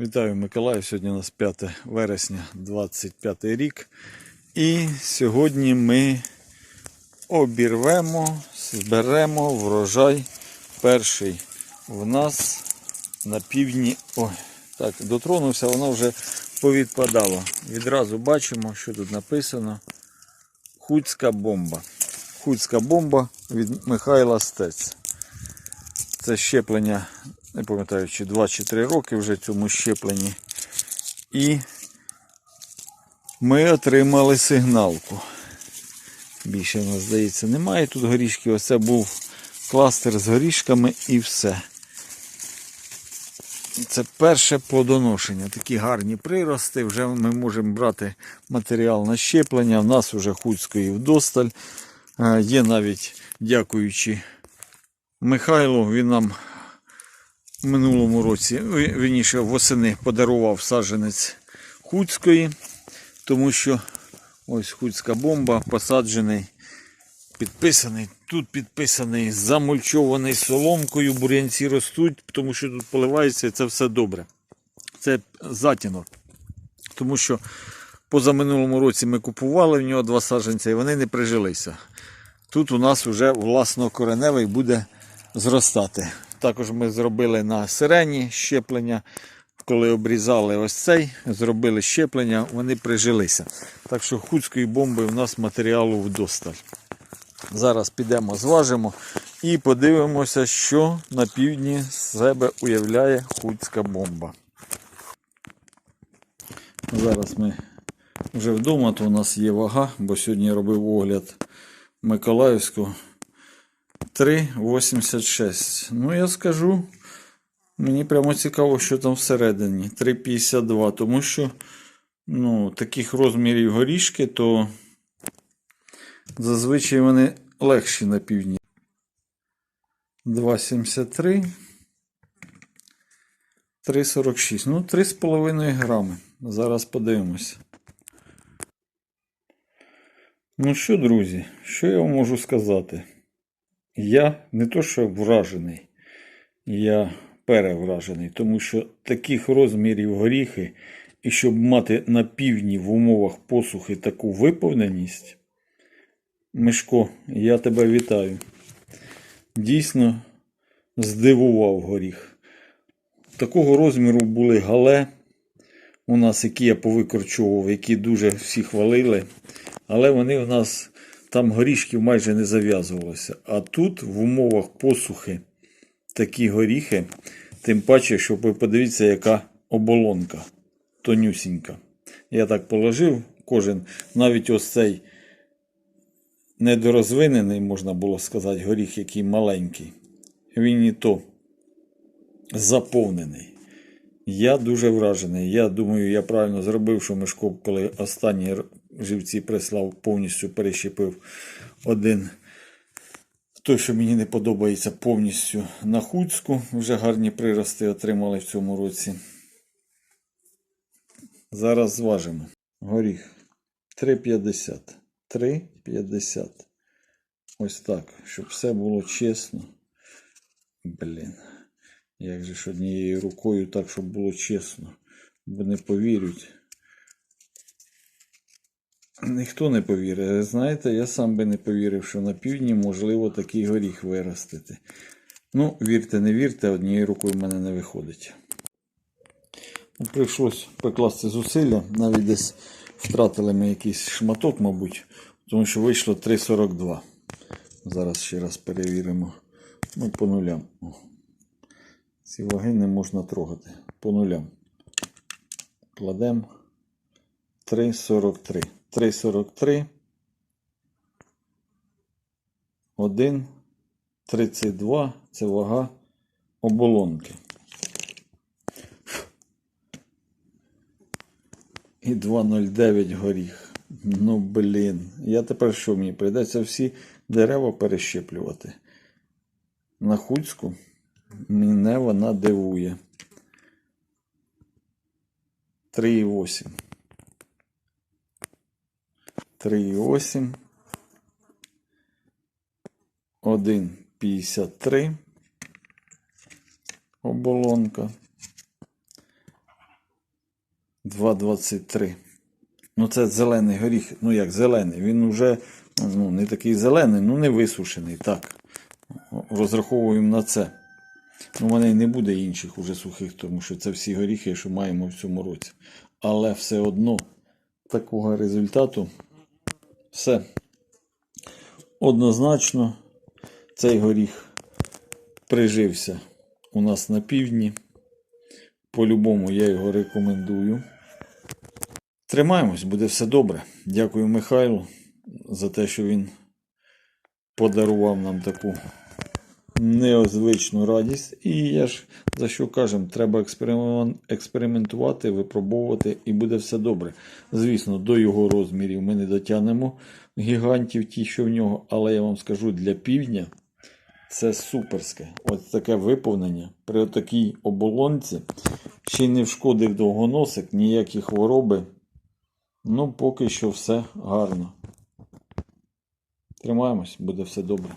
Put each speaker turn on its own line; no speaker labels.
Вітаю Миколаїв. Сьогодні у нас 5 вересня 25 рік. І сьогодні ми обірвемо, зберемо врожай перший в нас на півдні. Ой, так, дотронувся, воно вже повідпадало. Відразу бачимо, що тут написано. Хуцька бомба. Хуцька бомба від Михайла Стець. Це щеплення, не пам'ятаю, чи 2 чи 3 роки вже цьому щепленні. І ми отримали сигналку. Більше в нас, здається, немає тут горішки. Оце був кластер з горішками і все. Це перше плодоношення. Такі гарні прирости. Вже ми можемо брати матеріал на щеплення. У нас вже хуцької вдосталь. Е, Є навіть, дякуючи Михайлу, він нам в минулому році, ві- вірніше восени подарував саджанець хуцької, тому що ось хуцька бомба посаджений, підписаний. Тут підписаний, замульчований соломкою, бур'янці ростуть, тому що тут поливається і це все добре. Це затінок. Тому що позаминулому році ми купували в нього два саджанця і вони не прижилися. Тут у нас вже власнокореневий буде зростати. Також ми зробили на сирені щеплення. Коли обрізали ось цей, зробили щеплення, вони прижилися. Так що хуцької бомби у нас матеріалу вдосталь. Зараз підемо, зважимо і подивимося, що на півдні себе уявляє хуцька бомба. Зараз ми вже вдома, то у нас є вага, бо сьогодні робив огляд Миколаївського 3,86. Ну, я скажу, мені прямо цікаво, що там всередині. 3,52, тому що ну, таких розмірів горішки, то зазвичай вони легші на півдні. 2,73. 3,46. Ну, 3,5 грами. Зараз подивимося. Ну що, друзі, що я вам можу сказати? Я не то, що вражений, я перевражений, тому що таких розмірів горіхи, і щоб мати на півдні в умовах посухи таку виповненість, Мишко, я тебе вітаю. Дійсно здивував горіх. Такого розміру були гале, у нас, які я повикорчовував, які дуже всі хвалили. Але вони у нас там горішків майже не зав'язувалося. А тут в умовах посухи такі горіхи, тим паче, що ви подивіться, яка оболонка тонюсінька. Я так положив кожен, навіть ось цей недорозвинений, можна було сказати, горіх, який маленький. Він і то заповнений. Я дуже вражений. Я думаю, я правильно зробив, що Мишко, коли останні р- живці прислав, повністю перещепив один. Той, що мені не подобається, повністю на хуцьку. Вже гарні прирости отримали в цьому році. Зараз зважимо. Горіх 3,50. 3,50. Ось так, щоб все було чесно. Блін. Як же ж однією рукою так, щоб було чесно. Бо не повірять. Ніхто не повірить. Знаєте, я сам би не повірив, що на півдні можливо такий горіх виростити. Ну, вірте, не вірте, однією рукою в мене не виходить. Ну, Прийшлось покласти зусилля, навіть десь втратили ми якийсь шматок, мабуть, тому що вийшло 3,42. Зараз ще раз перевіримо. Ну, по нулям. Ці ваги не можна трогати. По нулям. Кладемо 3,43. 3,43. 1, 32. Це вага оболонки. І 2,09 горіх. Ну, блін. Я тепер що мені? Прийдеться всі дерева перещеплювати. На Хуцьку мене вона дивує. 3,8. 3,8. 1,53. Оболонка. 2,23. Ну, це зелений горіх. Ну як зелений. Він вже ну, не такий зелений, ну не висушений. Так. Розраховуємо на це. Ну, в мене не буде інших уже сухих, тому що це всі горіхи, що маємо в цьому році. Але все одно такого результату все. Однозначно, цей горіх прижився у нас на півдні. По-любому я його рекомендую. Тримаємось, буде все добре. Дякую Михайлу за те, що він подарував нам таку неозвичну радість. І я ж за що кажемо, треба експериментувати, випробовувати, і буде все добре. Звісно, до його розмірів ми не дотягнемо гігантів, ті, що в нього, але я вам скажу, для півдня це суперське. Ось таке виповнення при такій оболонці. Ще не вшкодив довгоносик, ніякі хвороби. Ну, поки що все гарно. Тримаємось, буде все добре.